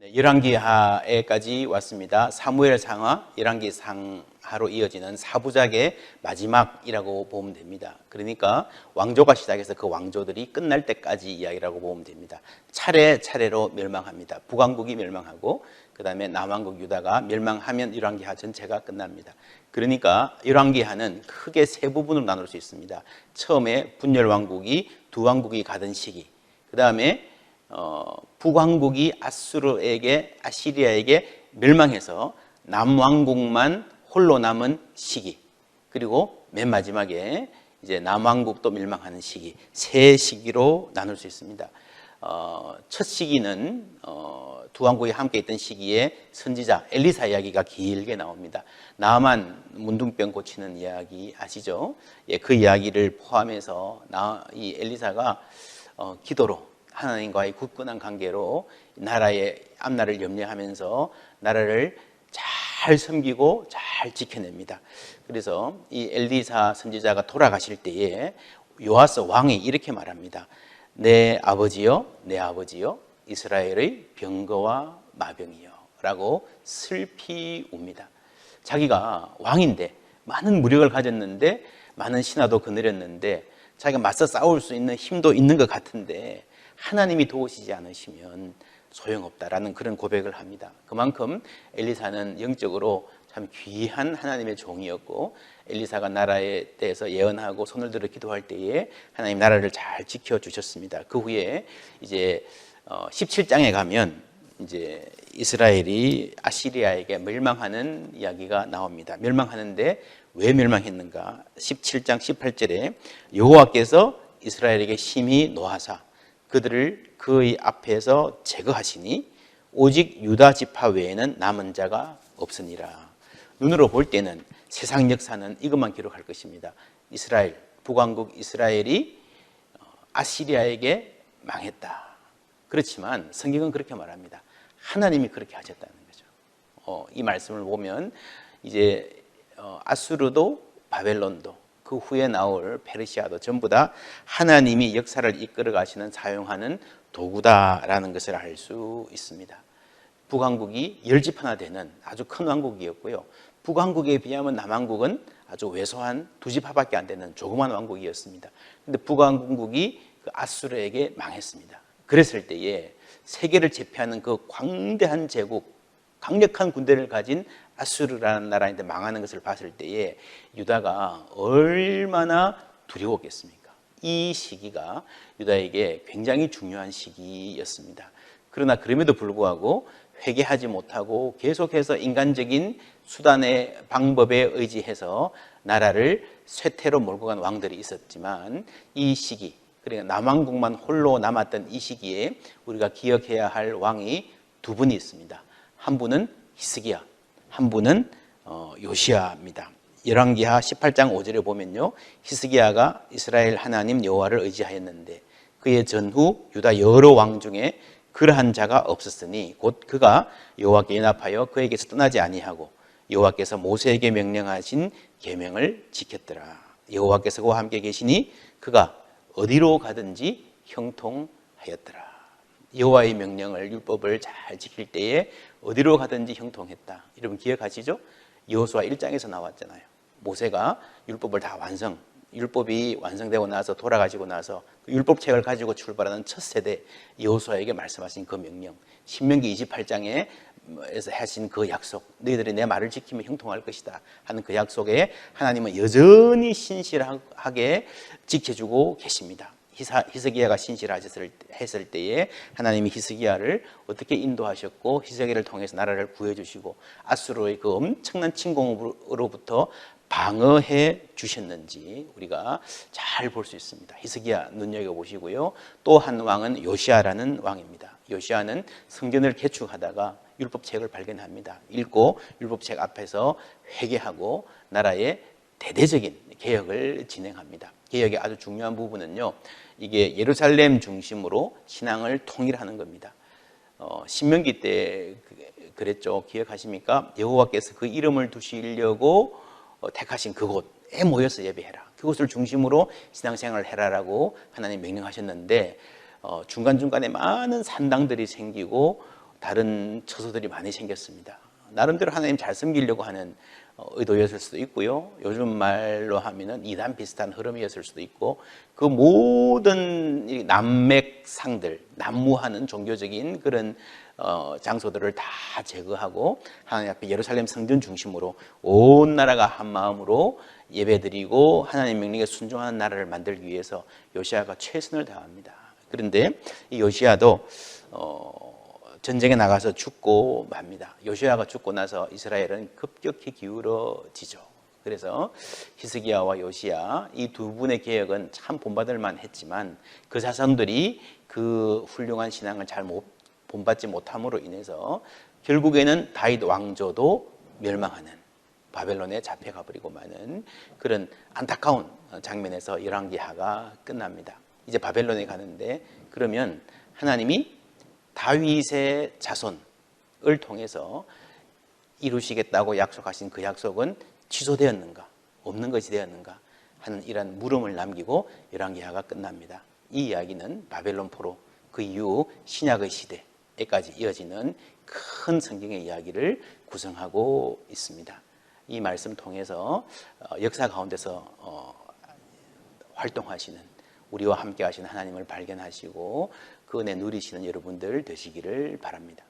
네, 열왕기 하에까지 왔습니다. 사무엘 상하, 열왕기 상하로 이어지는 사부작의 마지막이라고 보면 됩니다. 그러니까 왕조가 시작해서 그 왕조들이 끝날 때까지 이야기라고 보면 됩니다. 차례차례로 멸망합니다. 북왕국이 멸망하고 그 다음에 남왕국 유다가 멸망하면 열왕기 하 전체가 끝납니다. 그러니까 열왕기 하는 크게 세 부분으로 나눌 수 있습니다. 처음에 분열 왕국이 두 왕국이 가던 시기, 그 다음에 어, 북왕국이 아수르에게 아시리아에게 멸망해서 남왕국만 홀로 남은 시기 그리고 맨 마지막에 이제 남왕국도 멸망하는 시기 세 시기로 나눌 수 있습니다. 어, 첫 시기는 어, 두 왕국이 함께 있던 시기에 선지자 엘리사 이야기가 길게 나옵니다. 나만 문둥병 고치는 이야기 아시죠? 예, 그 이야기를 포함해서 나, 이 엘리사가 어, 기도로 하나님과의 굳건한 관계로 나라의 앞날을 염려하면서 나라를 잘 섬기고 잘 지켜냅니다. 그래서 이 엘리사 선지자가 돌아가실 때에 요아스 왕이 이렇게 말합니다. 내 아버지요, 내 아버지요, 이스라엘의 병거와 마병이요. 라고 슬피 웁니다. 자기가 왕인데 많은 무력을 가졌는데 많은 신하도 거느렸는데 자기가 맞서 싸울 수 있는 힘도 있는 것 같은데 하나님이 도우시지 않으시면 소용없다라는 그런 고백을 합니다. 그만큼 엘리사는 영적으로 참 귀한 하나님의 종이었고 엘리사가 나라에 대해서 예언하고 손을 들어 기도할 때에 하나님 나라를 잘 지켜 주셨습니다. 그 후에 이제 17장에 가면 이제 이스라엘이 아시리아에게 멸망하는 이야기가 나옵니다. 멸망하는데 왜 멸망했는가? 17장 18절에 여호와께서 이스라엘에게 심히 노하사 그들을 그의 앞에서 제거하시니 오직 유다 지파 외에는 남은 자가 없으니라. 눈으로 볼 때는 세상 역사는 이것만 기록할 것입니다. 이스라엘 북왕국 이스라엘이 어, 아시리아에게 망했다. 그렇지만 성경은 그렇게 말합니다. 하나님이 그렇게 하셨다는 거죠. 어, 이 말씀을 보면 이제 어, 아수르도 바벨론도 그 후에 나올 페르시아도 전부 다 하나님이 역사를 이끌어 가시는 사용하는 도구다라는 것을 알 수 있습니다. 북왕국이 열집 하나 되는 아주 큰 왕국이었고요. 북왕국에 비하면 남왕국은 아주 왜소한 두 집하밖에 안 되는 조그만 왕국이었습니다. 근데 북왕국이 그 아수르에게 망했습니다. 그랬을 때에 세계를 제패하는 그 광대한 제국, 강력한 군대를 가진 아수르라는 나라인데 망하는 것을 봤을 때에 유다가 얼마나 두려웠겠습니까? 이 시기가 유다에게 굉장히 중요한 시기였습니다. 그러나 그럼에도 불구하고 회개하지 못하고 계속해서 인간적인 수단의 방법에 의지해서 나라를 쇠퇴로 몰고 간 왕들이 있었지만 이 시기 그러니까 남왕국만 홀로 남았던 이 시기에 우리가 기억해야 할 왕이 두 분이 있습니다. 한 분은 히스기야, 한 분은 어, 요시아입니다. 열왕기하 18장 5절에 보면요. 히스기야가 이스라엘 하나님 여호와를 의지하였는데 그의 전후 유다 여러 왕 중에 그러한 자가 없었으니 곧 그가 여호와께 연합하여 그에게서 떠나지 아니하고 여호와께서 모세에게 명령하신 계명을 지켰더라. 여호와께서 그와 함께 계시니 그가 어디로 가든지 형통하였더라. 여호와의 명령을 율법을 잘 지킬 때에 어디로 가든지 형통했다. 여러분 기억하시죠? 여호수아 1장에서 나왔잖아요. 모세가 율법을 다 완성, 율법이 완성되고 나서 돌아가지고 나서 그 율법책을 가지고 출발하는 첫 세대 여호수아에게 말씀하신 그 명령, 신명기 28장에 에서 하신 그 약속, 너희들이 내 말을 지키면 형통할 것이다 하는 그 약속에 하나님은 여전히 신실하게 지켜주고 계십니다. 히스기야가 신실하셨을 때에 하나님이 히스기야를 어떻게 인도하셨고 히스기야를 통해서 나라를 구해주시고 아수르의 그 엄청난 침공으로부터 방어해 주셨는지 우리가 잘 볼 수 있습니다. 히스기야 눈여겨 보시고요. 또 한 왕은 요시아라는 왕입니다. 요시아는 성전을 개축하다가 율법책을 발견합니다. 읽고 율법책 앞에서 회개하고 나라의 대대적인 개혁을 진행합니다. 개혁의 아주 중요한 부분은요. 이게 예루살렘 중심으로 신앙을 통일하는 겁니다. 어, 신명기 때 그, 그랬죠. 기억하십니까? 여호와께서 그 이름을 두시려고 어, 택하신 그곳에 모여서 예배해라. 그곳을 중심으로 신앙생활을 해라라고 하나님 명령하셨는데 어, 중간중간에 많은 산당들이 생기고 다른 처소들이 많이 생겼습니다. 나름대로 하나님 잘 섬기려고 하는 어, 의도였을 수도 있고요. 요즘 말로 하면은 이단 비슷한 흐름이었을 수도 있고 그 모든 이 남맥상들, 난무하는 종교적인 그런 어, 장소들을 다 제거하고 하나님 앞에 예루살렘 성전 중심으로 온 나라가 한 마음으로 예배드리고 하나님 명령에 순종하는 나라를 만들기 위해서 요시아가 최선을 다합니다. 그런데 이 요시아도 어, 전쟁에 나가서 죽고 맙니다. 요시아가 죽고 나서 이스라엘은 급격히 기울어지죠. 그래서 히스기야와 요시야 이 두 분의 개혁은 참 본받을 만 했지만 그 자손들이 그 훌륭한 신앙을 잘 못 본받지 못함으로 인해서 결국에는 다윗 왕조도 멸망하는 바벨론에 잡혀가 버리고 마는 그런 안타까운 장면에서 열왕기하가 끝납니다. 이제 바벨론에 가는데 그러면 하나님이 다윗의 자손을 통해서 이루시겠다고 약속하신 그 약속은 취소되었는가 없는 것이 되었는가 하는 이런 물음을 남기고 열왕기하가 끝납니다. 이 이야기는 바벨론 포로 그 이후 신약의 시대에까지 이어지는 큰 성경의 이야기를 구성하고 있습니다. 이 말씀 통해서 어, 역사 가운데서 어, 활동하시는 우리와 함께 하시는 하나님을 발견하시고 그 은혜 누리시는 여러분들 되시기를 바랍니다.